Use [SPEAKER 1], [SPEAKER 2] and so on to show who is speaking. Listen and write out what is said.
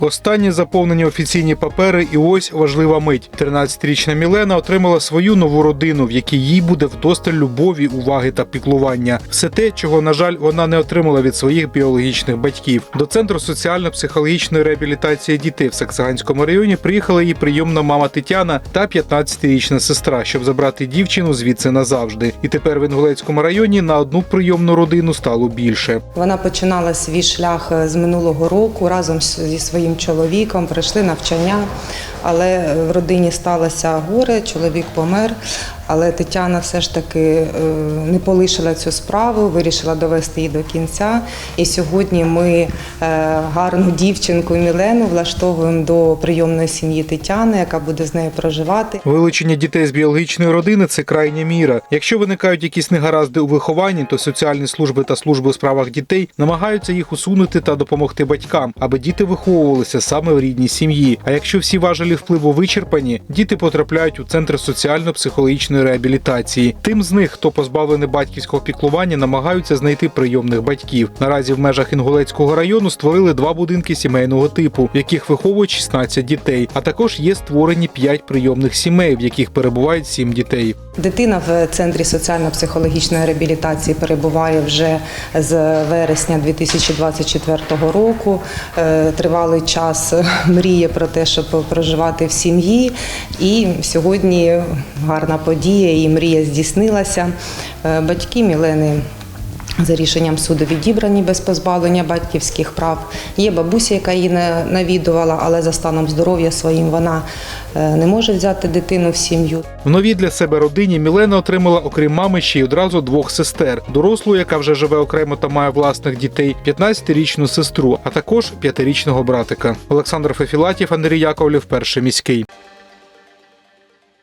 [SPEAKER 1] Останні заповнені офіційні папери, і ось важлива мить. 13-річна Мілена отримала свою нову родину, в якій їй буде вдосталь любові, уваги та піклування. Все те, чого, на жаль, вона не отримала від своїх біологічних батьків. До центру соціально-психологічної реабілітації дітей в Саксаганському районі приїхала її прийомна мама Тетяна та 15-річна сестра, щоб забрати дівчину звідси назавжди. І тепер в Інгулецькому районі на одну прийомну родину стало більше.
[SPEAKER 2] Вона починала свій шлях е, з минулого року разом зі своїм чоловіком, пройшли навчання, але в родині сталося горе, чоловік помер. Але Тетяна все ж таки е, не полишила цю справу, вирішила довести її до кінця. І сьогодні ми е, гарну дівчинку Мілену влаштовуємо до прийомної сім'ї Тетяни, яка буде з нею проживати.
[SPEAKER 1] Вилучення дітей з біологічної родини це крайня міра. Якщо виникають якісь негаразди у вихованні, то соціальні служби та служби у справах дітей намагаються їх усунути та допомогти батькам, аби діти виховувалися саме в рідній сім'ї. А якщо всі важелі впливу вичерпані, діти потрапляють у центр соціально-психологічної реабілітації. Тим з них, хто позбавлений батьківського піклування, намагаються знайти прийомних батьків. Наразі в межах Інгулецького району створили два будинки сімейного типу, в яких виховують 16 дітей. А також є створені 5 прийомних сімей, в яких перебувають 7 дітей.
[SPEAKER 2] Дитина в центрі соціально-психологічної реабілітації перебуває вже з вересня 2024 року. Е, Тривалий час мріє про те, щоб проживати в сім'ї. І сьогодні гарна подія і мрія здійснилася. Е, Батьки Мілени за рішенням суду відібрані без позбавлення батьківських прав. Є бабуся, яка її не навідувала, але за станом здоров'я своїм вона е, не може взяти дитину в сім'ю.
[SPEAKER 1] В новій для себе родині Мілена отримала, окрім мами, ще й одразу двох сестер: дорослу, яка вже живе окремо та має власних дітей, 15-річну сестру, а також 5-річного братика. Олександр Фефілатів, Андрій Яковлів, перший міський.